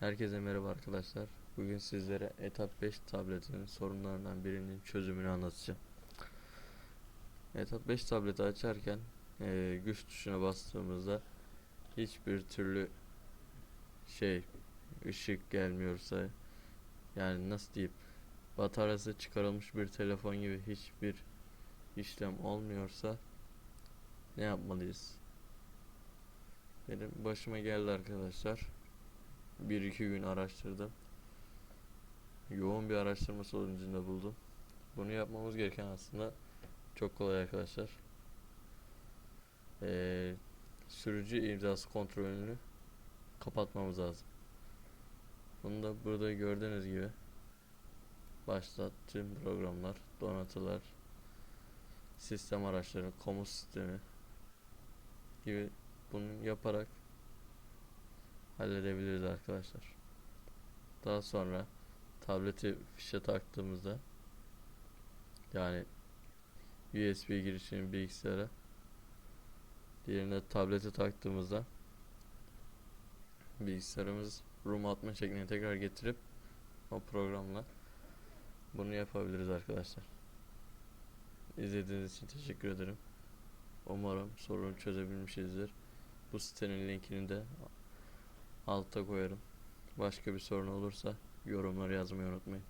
Herkese merhaba arkadaşlar. Bugün sizlere Etap 5 tabletinin sorunlarından birinin çözümünü anlatacağım. Etap 5 tableti açarken eee, güç tuşuna bastığımızda hiçbir türlü şey ışık gelmiyorsa yani nasıl diyeyim bataryası çıkarılmış bir telefon gibi hiçbir işlem olmuyorsa ne yapmalıyız? Benim başıma geldi arkadaşlar. Bir iki gün araştırdım. Yoğun bir araştırma sonucunda buldum. Bunu yapmamız gereken aslında çok kolay arkadaşlar. Ee, sürücü imzası kontrolünü kapatmamız lazım. Bunu da burada gördüğünüz gibi başlat tüm programlar, donatılar, sistem araçları, komut sistemi gibi bunu yaparak halledebiliriz arkadaşlar. Daha sonra tableti fişe taktığımızda yani USB girişini bilgisayara diğerine tableti taktığımızda bilgisayarımız room atma şekline tekrar getirip o programla bunu yapabiliriz arkadaşlar. İzlediğiniz için teşekkür ederim. Umarım sorunu çözebilmişizdir. Bu sitenin linkini de altta koyarım. Başka bir sorun olursa yorumları yazmayı unutmayın.